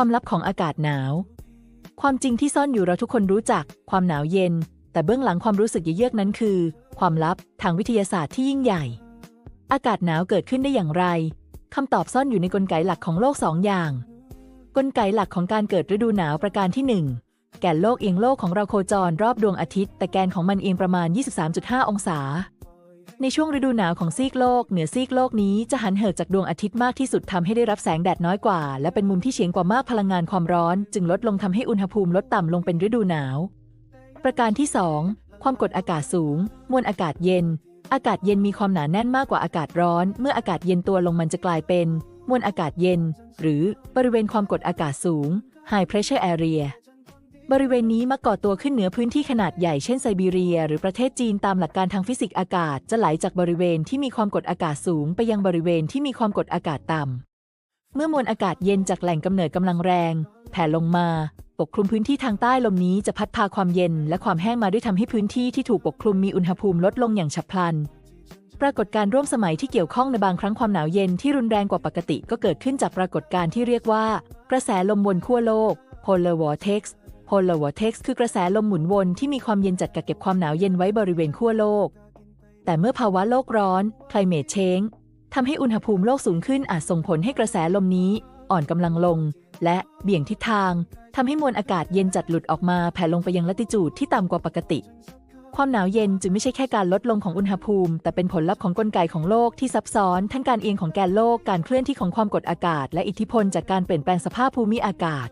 ความลับของอากาศหนาว ความจริงที่ซ่อนอยู่เราทุกคนรู้จัก ความหนาวเย็น แต่เบื้องหลังความรู้สึกเยือกนั้นคือ ความลับทางวิทยาศาสตร์ที่ยิ่งใหญ่ อากาศหนาวเกิดขึ้นได้อย่างไรคำตอบซ่อนอยู่ในกลไกหลักของโลกสองอย่าง กลไกหลักของการเกิดฤดูหนาวประการที่หนึ่งแกนโลกเอียงโลกของเราโคจรรอบดวงอาทิตย์ แต่แกนของมันเอียงประมาณ 23.5 องศา ในช่วงฤดูหนาวของซีกโลก เหนือซีกโลกนี้จะหันเหินจากดวงอาทิตย์มากที่สุดทำให้ได้รับแสงแดดน้อยกว่า และเป็นมุมที่เฉียงกว่ามากพลังงานความร้อน จึงลดลงทำให้อุณหภูมิลดต่ำลงเป็นฤดูหนาว ประการที่ 2 ความกดอากาศสูง มวลอากาศเย็น อากาศเย็นมีความหนาแน่นมากกว่าอากาศร้อน เมื่ออากาศเย็นตัวลงมันจะกลายเป็น มวลอากาศเย็น หรือบริเวณความกดอากาศสูง High Pressure Area บริเวณนี้มักก่อตัวขึ้นเหนือพื้นที่ขนาดใหญ่เช่นไซบีเรีย หรือประเทศจีนตามหลักการทางฟิสิกส์อากาศ จะไหลจากบริเวณที่มีความกดอากาศสูง ไปยังบริเวณที่มีความกดอากาศต่ำ เมื่อมวลอากาศเย็นจากแหล่งกำเนิดกำลังแรง แผ่ลงมา ปกคลุมพื้นที่ทางใต้ลมนี้จะพัดพาความเย็น และความแห้งมาด้วยทำให้พื้นที่ที่ถูกปกคลุมมีอุณหภูมิลดลงอย่างฉับพลัน ปรากฏการณ์ร่วมสมัยที่เกี่ยวข้องในบางครั้งความหนาวเย็นที่รุนแรงกว่าปกติ ก็เกิดขึ้นจากปรากฏการณ์ที่เรียกว่า กระแสลมบนขั้วโลก polar vortex polar vortex คือกระแสลมหมุนวนที่มีความเย็นจัดกักเก็บความหนาวเย็นไว้บริเวณขั้วโลก แต่เมื่อภาวะโลกร้อน climate change ทำให้อุณหภูมิโลกสูงขึ้นอาจส่งผลให้กระแสลมนี้ อ่อนกำลังลง และเบี่ยงทิศทางทำให้มวลอากาศเย็นจัดหลุดออกมาแผ่ลงไปยังลัติจูดที่ต่ำกว่าปกติ ความหนาวเย็นจึงไม่ใช่แค่การลดลงของอุณหภูมิ แต่เป็นผลลัพธ์ของกลไกของโลกที่ซับซ้อน ทั้งการเอียงของแกนโลกการเคลื่อนที่ของความกดอากาศ และอิทธิพลจากการเปลี่ยนแปลงสภาพภูมิอากาศ